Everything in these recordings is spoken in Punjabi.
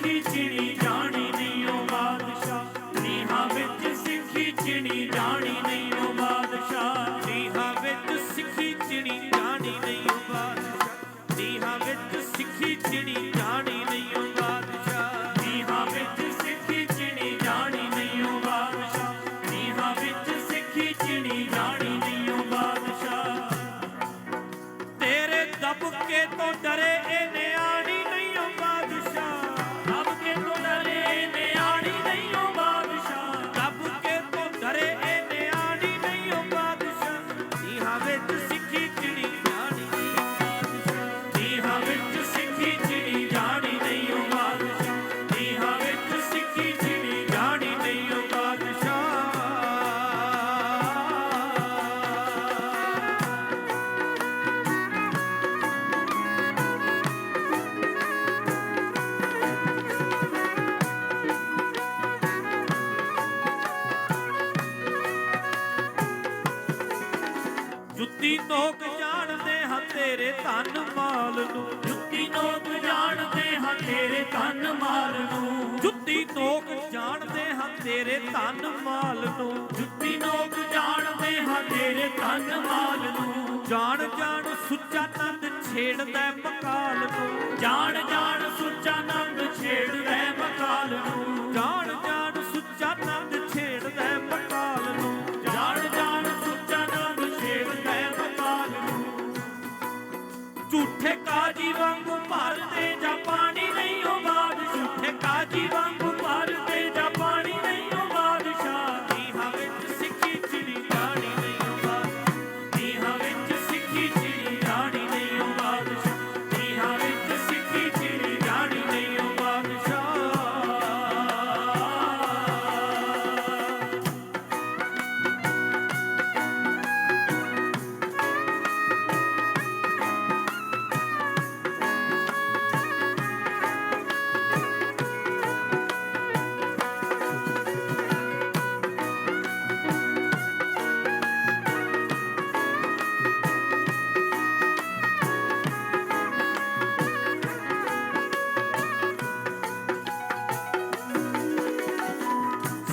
ਸਿੱਖੀ ਚਿਣੀ ਜਾਣੀ ਨਹੀਂ ਉਹ ਬਾਦਸ਼ਾਹ ਨੀਹਾਂ ਵਿੱਚ ਸਿੱਖੀ ਚਿਣੀ ਜਾਣੀ ਨਹੀਂ ਉਹ ਬਾਦਸ਼ਾਹ ਨੀਹਾਂ ਵਿੱਚ ਸਿੱਖੀ ਚਿਣੀ ਜਾਣੀ ਨਹੀਂ ਉਹ ਬਾਦਸ਼ਾਹ ਨੀਹਾਂ ਵਿੱਚ ਸਿੱਖੀ ਚਿਣੀ ਜਾਣੀ ਨਹੀਂ ਉਹ ਬਾਦਸ਼ਾਹ ਨੀਹਾਂ ਵਿੱਚ ਸਿੱਖੀ ਚਿਣੀ ਜਾਣੀ ਨਹੀਂ ਉਹ ਬਾਦਸ਼ਾਹ ਨੀਹਾਂ ਵਿੱਚ ਸਿੱਖੀ ਚਿਣੀ ਜਾਣੀ ਜੁੱਤੀ ਨੋਕ ਜਾਣਦੇ ਹਾਂ ਤੇਰੇ ਧਨ ਮਾਲ ਨੂੰ। ਜੁੱਤੀ ਨੋਕ ਜਾਣਦੇ ਹਾਂ ਤੇਰੇ ਤਨ ਮਾਲ ਨੂੰ। ਜੁੱਤੀ ਨੋਕ ਜਾਣਦੇ ਹਾਂ ਤੇਰੇ ਧਨ ਮਾਲ ਨੂੰ। ਜੁੱਤੀ ਨੋਕ ਜਾਣਦੇ ਹਾਂ ਤੇਰੇ ਤਨ ਮਾਲ ਨੂੰ। ਜਾਣ ਜਾਣ ਸੁੱਚਾ ਨੰਦ ਛੇੜਦਾ ਮਕਾਲ ਨੂੰ। ਜਾਣ ਜਾਣ ਸੁੱਚਾ ਨੰਦ ਝੂਠੇ ਕਾਜੀ ਵਾਂਗੂ ਭਰਦੇ ਜਾਂ ਪਾਣੀ ਨਹੀਂ ਉਹ ਬਾਗ ਝੂਠੇ ਕਾਜੀ ਵਾਂਗੂ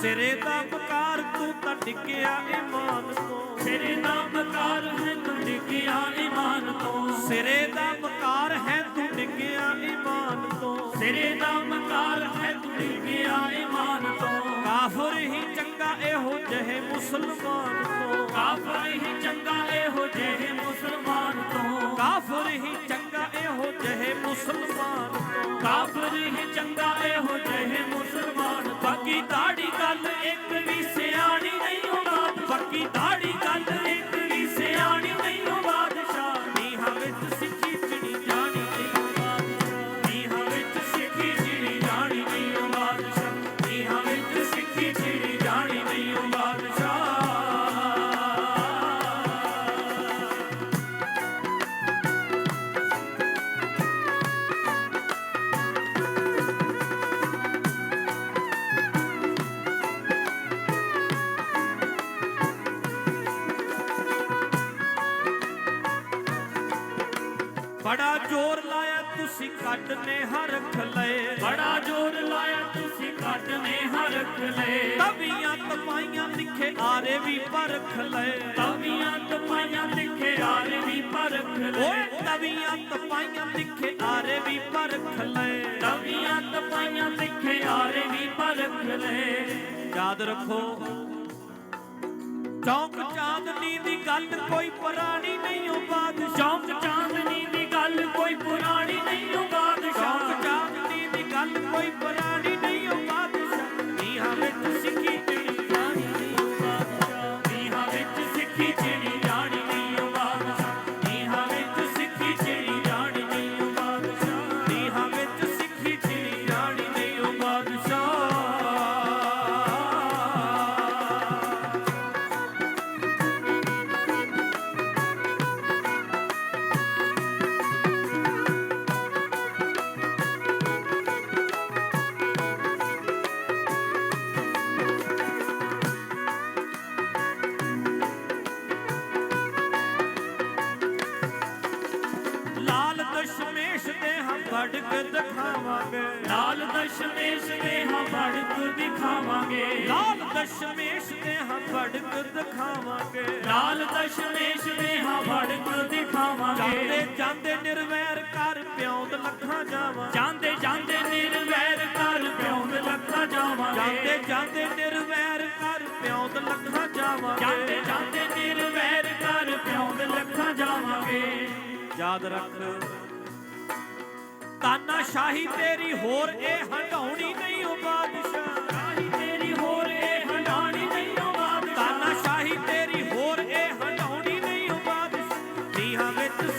ਸਿਰੇ ਦਾ ਬਕਾਰ ਤੂੰ ਤਾਂ ਡਿੱਗਿਆ ਇਮਾਨ ਤੋਂ। ਤੇਰੇ ਨਾਮ ਕਾਰ ਹੈ ਤੂੰ ਡਿੱਗਿਆ ਈਮਾਨ ਤੋਂ। ਸਿਰੇ ਦਾ ਬਕਾਰ ਹੈ ਤੂੰ ਡਿੱਗਿਆ ਇਮਾਨ ਤੋਂ। ਤੇਰੇ ਨਾਮ ਕਾਰ ਹੈ ਤੂੰ ਡਿੱਗਿਆ ਈਮਾਨ ਤੋਂ। ਕਾਫਰ ਹੀ ਚੰਗਾ ਇਹੋ ਜਿਹੇ ਮੁਸਲਮਾਨ ਤੋਂ। ਕਾਫਰ ਹੀ ਚੰਗਾ ਇਹੋ ਜਿਹੇ ਮੁਸਲਮਾਨ ਤੋਂ। ਕਾਫਰ ਹੀ ਚੰਗਾ ਇਹੋ ਜਿਹੇ ਮੁਸਲਮਾਨ ਤੋਂ। ਕਾਫਰ ਹੀ ਚੰਗਾ ਬੜਾ ਜ਼ੋਰ ਲਾਇਆ ਤੁਸੀਂ ਕੱਢ ਨੇ ਹਰਖ ਲਏ। ਬੜਾ ਜ਼ੋਰ ਲਾਇਆ ਤੁਸੀਂ ਕੱਢ ਨੇ ਹਰਖ ਲਏ। ਤਵੀਆਂ ਤਪਾਈਆਂ ਲਿਖੇ ਆਰੇ ਵੀ ਪਰਖ ਲਏ। ਤਵੀਆਂ ਤਪਾਈਆਂ ਲਿਖੇ ਆਰੇ ਵੀ ਪਰਖ ਓਏ ਲਏ ਤਵੀਆਂ ਤਪਾਈਆਂ ਲਿਖੇ ਆਰੇ ਵੀ ਪਰਖ ਲਏ। ਤਵੀਆਂ ਤਪਾਈਆਂ ਲਿਖੇ ਆਰੇ ਵੀ ਪਰਖ ਲਏ। ਯਾਦ ਰੱਖੋ ਚੌਂਕ ਚਾਂਦਨੀ ਦੀ ਗੱਲ ਕੋਈ ਪੁਰਾਣੀ ਨਹੀਂ ਉਹ ਚੌਂਕ ਚਾਂਦਨੀ ਕੇ ਦਿਖਾਵਾਂਗੇ। ਲਾਲ ਦਸ਼ਮੇਸ਼ ਦੇ ਹਾਂ ਫੜਕ ਦਿਖਾਵਾਂਗੇ। ਲਾਲ ਦਸ਼ਮੇਸ਼ ਦੇ ਹਾਂ ਫੜਕ ਦਿਖਾਵਾਂਗੇ। ਲਾਲ ਦਸ਼ਮੇਸ਼ ਦੇ ਹਾਂ ਫੜਕ ਦਿਖਾਵਾਂਗੇ। ਜਾਂਦੇ ਜਾਂਦੇ ਨਿਰਵੈਰ ਕਰ ਪਿਉਂਦ ਲੱਖਾਂ ਜਾਵਾਂ। ਜਾਂਦੇ ਜਾਂਦੇ ਨਿਰਵੈਰ ਕਰ ਪਿਉਂਦ ਲੱਖਾਂ ਜਾਵਾਂਗੇ ਜਾਂਦੇ ਜਾਂਦੇ ਨਿਰਵੈਰ ਕਰ ਪਿਉਂਦ ਲੱਖਾਂ ਜਾਵਾਂ। ਜਾਂਦੇ ਜਾਂਦੇ ਨਿਰਵੈਰ ਕਰ ਪਿਉਂਦ ਲੱਖਾਂ ਜਾਵਾਂਗੇ ਯਾਦ ਰੱਖ ਤਾਨਾ ਸ਼ਾਹੀ ਤੇਰੀ ਹੋਰ ਇਹ ਹਟਾਉਣੀ ਨਹੀਂ ਓ ਬਾਦਸ਼ਾਹ। ਤੇਰੀ ਹੋਰ ਇਹ ਹਟਾਉਣੀ ਨਹੀਂ ਓ ਬਾਦਸ਼ਾਹ ਤਾਨਾਸ਼ਾਹੀ ਤੇਰੀ ਹੋਰ ਇਹ ਹਟਾਉਣੀ ਨਹੀਂ ਓ ਬਾਦਸ਼ਾਹ। ਨੀਹਾਂ ਵਿੱਚ